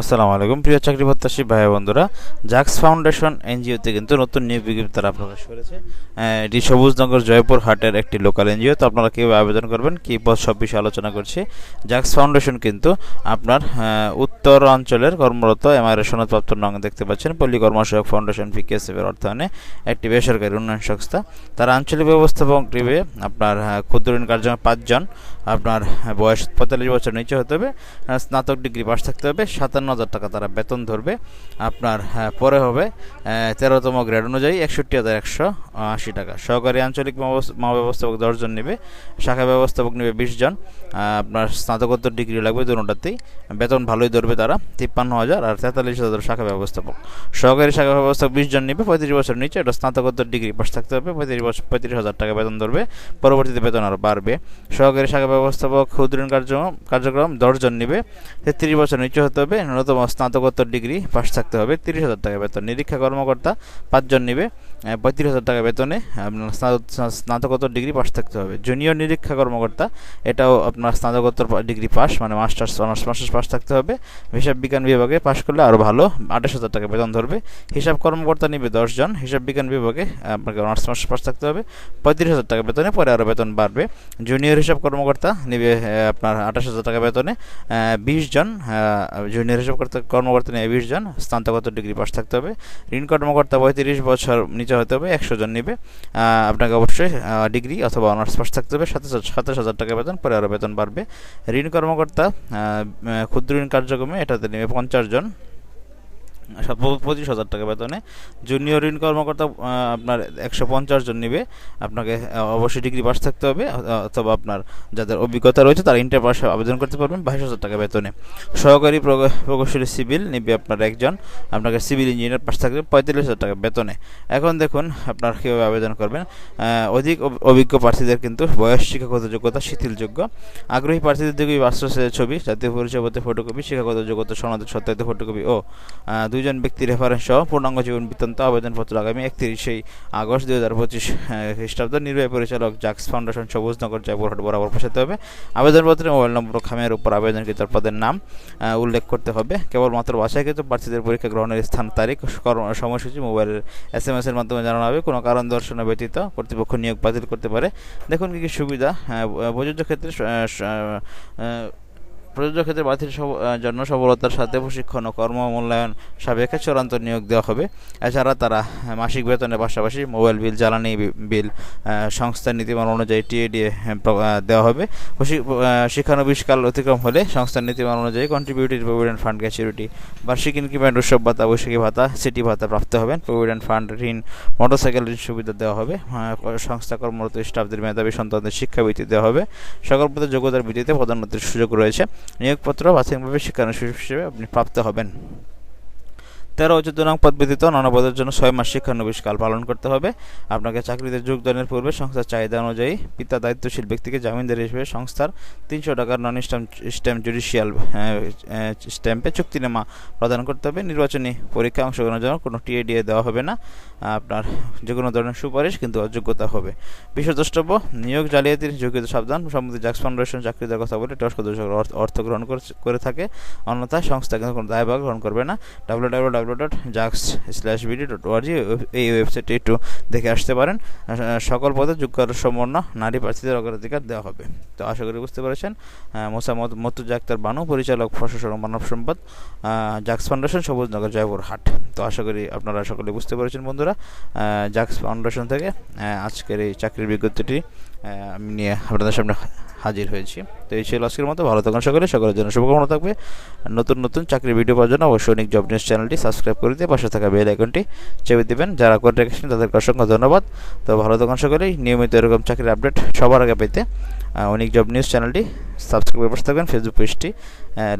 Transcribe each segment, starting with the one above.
আসসালামু আলাইকুম। প্রিয় চাকরি প্রত্যাশী ভাই বন্ধুরা, জাক্স ফাউন্ডেশন এনজিওতে কিন্তু নতুন নিয়োগ বিজ্ঞপ্তি তারা প্রকাশ করেছে। এটি সবুজনগর জয়পুর হাটের একটি লোকাল এনজিও। তো আপনারা কীভাবে আবেদন করবেন, কী পদ সব বিষয়ে আলোচনা করছি। জাক্স ফাউন্ডেশন কিন্তু আপনার উত্তর অঞ্চলের কর্মরত এমআরএ সনদপ্রাপ্ত নং দেখতে পাচ্ছেন। পল্লী কর্মসহায়ক ফাউন্ডেশন পিকেএসএফ এর অর্থায়নে একটি বেসরকারি উন্নয়ন সংস্থা। তারা আঞ্চলিক ব্যবস্থাপক টিবে আপনার ক্ষুদ্র ঋণ কার্যক্রমে পাঁচজন। আপনার বয়স পঁয়তাল্লিশ বছর নিচে হতে হবে। স্নাতক ডিগ্রি পাস থাকতে হবে। সাতান্ন হাজার টাকা তারা বেতন ধরবে। আপনার হ্যাঁ, পরে হবে তেরোতম গ্রেড অনুযায়ী একষট্টি হাজার একশো আশি টাকা। সহকারী আঞ্চলিক মহাব্যবস্থ- মহাব্যবস্থাপক দশজন নেবে, শাখা ব্যবস্থাপক নেবে বিশ জন আপনার স্নাতকোত্তর ডিগ্রি লাগবে দুটাতেই। বেতন ভালোই ধরবে তারা, তিপ্পান্ন হাজার আর তেতাল্লিশ হাজার শাখা ব্যবস্থাপক। সহকারী শাখা ব্যবস্থাপক বিশ জন নেবে, পঁয়ত্রিশ বছর নিচে, এটা স্নাতকোত্তর ডিগ্রি পাস থাকতে হবে, পঁয়ত্রিশ বছর, পঁয়ত্রিশ হাজার টাকা বেতন ধরবে, পরবর্তীতে বেতন আরও বাড়বে। সহকারী শাখা ব্যবস্থাপক ক্ষুদ্র ঋণ কার্যক্রম কার্যক্রম দশজন নেবে, তেত্রিশ বছর নিচে হতে হবে, ন্যূনতম স্নাতকোত্তর ডিগ্রি পাস থাকতে হবে, তিরিশ হাজার টাকা বেতন। নিরীক্ষা কর্মকর্তা পাঁচজন নেবে পঁয়ত্রিশ হাজার টাকা বেতনে আপনার স্নাতকোত্তর ডিগ্রি পাস থাকতে হবে। জুনিয়র নিরীক্ষা কর্মকর্তা, এটাও আপনার স্নাতকোত্তর ডিগ্রি পাস মানে মাস্টার্স, অনার্স, মাস্টার্স পাস থাকতে হবে। হিসাব বিজ্ঞান বিভাগে পাস করলে আরও ভালো, আঠাশ হাজার টাকা বেতন ধরবে। হিসাব কর্মকর্তা নেবে দশজন, হিসাব বিজ্ঞান বিভাগে আপনাকে অনার্স, মাস্টার্স পাস থাকতে হবে। পঁয়ত্রিশ হাজার টাকা বেতনে পরে আরও বেতন বাড়বে। জুনিয়র হিসাব কর্মকর্তা নিবে আপনার আঠাশ হাজার টাকা বেতনে বিশ জন জুনিয়র হিসাব কর্মকর্তা নিয়ে বিশ জন, স্নাতকোত্তর ডিগ্রি পাস থাকতে হবে। ঋণ কর্মকর্তা পঁয়ত্রিশ বছর নিচে হতে হবে, একশো জন নেবে। আপনাকে অবশ্যই ডিগ্রি অথবা অনার্স পাস থাকতে হবে, সাতাশ সাতাশ হাজার টাকা বেতন, পরে আরও বেতন বাড়বে। ঋণ কর্মকর্তা ক্ষুদ্র ঋণ কার্যক্রমে এটাতে নেবে পঞ্চাশ জন। পঁচিশ হাজার টাকা বেতনে। জুনিয়র ঋণ কর্মকর্তা আপনার একশো পঞ্চাশ জন নেবে। আপনাকে অবশ্যই ডিগ্রি পাস থাকতে হবে অথবা আপনার যাদের অভিজ্ঞতা রয়েছে, তারা ইন্টার পাশে আবেদন করতে পারবেন বাইশ হাজার টাকা বেতনে। সহকারী প্রকৌশলী সিভিল নেবে আপনার একজন। আপনাকে সিভিল ইঞ্জিনিয়ার পাস থাকবে পঁয়তাল্লিশ হাজার টাকা বেতনে। এখন দেখুন আপনার কীভাবে আবেদন করবেন। অধিক অভ- অভিজ্ঞ প্রার্থীদের কিন্তু বয়স, শিক্ষাগত যোগ্যতা, শিথিলযোগ্য। আগ্রহী প্রার্থীদের দিকে পাসপোর্ট ছবি, জাতীয় পরিচয়পত্র ফটোকপি শিক্ষাগত যোগ্যতা সনদের সত্যায়িত ফটোকপি ও দুইজন ব্যক্তি রেফারেন্স সহ পূর্ণাঙ্গ জীবন বৃত্তান্ত আবেদনপত্র আগামী একত্রিশে আগস্ট দুই হাজার পঁচিশ খ্রিস্টাব্দ। নির্বাহী পরিচালক জাক্স ফাউন্ডেশন সবুজনগর জয়পুরহাট বরাবর পাঠাতে হবে। আবেদনপত্রে মোবাইল নম্বর খামের উপর আবেদনকৃত পদের নাম উল্লেখ করতে হবে। কেবলমাত্র বাছাইকৃত প্রার্থীদের পরীক্ষা গ্রহণের স্থান, তারিখ সময়সূচি মোবাইলের এস এম এস এর মাধ্যমে জানানো হবে। কোনো কারণ দর্শানো ব্যতীত কর্তৃপক্ষ নিয়োগ বাতিল করতে পারে। দেখুন কি কি সুবিধা প্রযোজ্য ক্ষেত্রে প্রযোজ্য ক্ষেত্রে আহ, জন্য সফলতার সাথে প্রশিক্ষণ ও কর্ম মূল্যায়ন সাপেক্ষে চূড়ান্ত নিয়োগ দেওয়া হবে। এছাড়া তারা মাসিক বেতনের পাশাপাশি মোবাইল বিল জ্বালানি বিল সংস্থার নীতিমালা অনুযায়ী টিএডিএ দেওয়া হবে। আহ, অতিক্রম হলে সংস্থার নীতিমালা অনুযায়ী কন্ট্রিবিউটেড প্রভিডেন্ট ফান্ড গ্যাচুরিটি বার্ষিক ইনক্রিমেন্ট উৎসব ভাতা বৈশাখী ভাতা সিটি ভাতা প্রাপ্ত হবেন। প্রভিডেন্ট ফান্ড ঋণ মোটরসাইকেল ঋণ সুবিধা দেওয়া হবে। সংস্থা কর্মরত স্টাফদের মেধাবী সন্তানদের শিক্ষাবৃত্তি দেওয়া হবে। সকল পদের যোগ্যতার ভিত্তিতে প্রধানমন্ত্রীর সুযোগ রয়েছে। নিয়োগপত্র প্রাথমিকভাবে শিক্ষানুষ্ঠান হিসেবে আপনি প্রাপ্ত হবেন। তেরো চোদ্দ নং পদ ব্যতীত নানা পদের জন্য ছয় মাস শিক্ষানবিশকাল পালন করতে হবে। আপনাকে চাকরিতে যোগদানের পূর্বে সংস্থার চাহিদা অনুযায়ী পিতা দায়িত্বশীল ব্যক্তিকে জামিনদার হিসেবে সংস্থার তিনশো টাকার নন স্ট্যাম্প স্ট্যাম্প জুডিশিয়াল স্ট্যাম্পে চুক্তিনামা প্রদান করতে হবে। নির্বাচনী পরীক্ষায় অংশগ্রহণের জন্য কোনো টিএডিএ দেওয়া হবে না। আপনার যে কোনো ধরনের সুপারিশ কিন্তু অযোগ্যতা হবে। বিশেষ দ্রষ্টব্য নিয়োগ জালিয়াতির যোগ্যতা সাবধান। সম্মতি জাক্স ফাউন্ডেশন দেওয়ার কথা বলে টস্ক অর্থ গ্রহণ করে থাকে। অন্যথায় সংস্থা কিন্তু কোনো দায়ভাগ গ্রহণ করবে না। ডাব্লিউ ডাব্লিউ ডাব্লিউ ডট জাক্স স্ল্যাশ বিডি এই ওয়েবসাইটে একটু দেখে আসতে পারেন। সকল পদে যোগ্য সম্পন্ন নারী প্রার্থীদের অগ্রাধিকার দেওয়া হবে। তো আশা করি বুঝতে পেরেছেন। আহ, মোসা মত- মতুজা আক্তার বানু পরিচালক প্রশাসন মানব সম্পদ জাক্স ফাউন্ডেশন সবুজনগর জয়পুর হাট। তো আশা করি আপনারা সকলে বুঝতে পেরেছেন বন্ধুরা। জাক্স ফাউন্ডেশন থেকে আজকের এই চাকরির বিজ্ঞপ্তিটি আমি নিয়ে আপনাদের সামনে হাজির হয়েছি। তো এই ছিল আজকের মতো। ভালো থাকুন সকলে। সকলের জন্য শুভকামনা থাকবে। নতুন নতুন চাকরির ভিডিও পাওয়ার জন্য অবশ্যই অনেক জব নিউজ চ্যানেলটি সাবস্ক্রাইব করে দিয়ে পাশে থাকা বেল আইকনটি চেপে দিবেন। যারা করে রেখেছেন তাদেরকে অসংখ্য ধন্যবাদ। তো ভালো থাকুন সকলেই। নিয়মিত এরকম চাকরির আপডেট সবার আগে পেতে অনেক জব নিউজ চ্যানেলটি সাবস্ক্রাইব করে পাশে থাকবেন। ফেসবুক পেজটি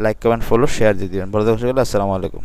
লাইক কমেন্ট ফলো শেয়ার দিয়ে দিবেন। ভালো থাকুন সকলে। আসসালামু আলাইকুম।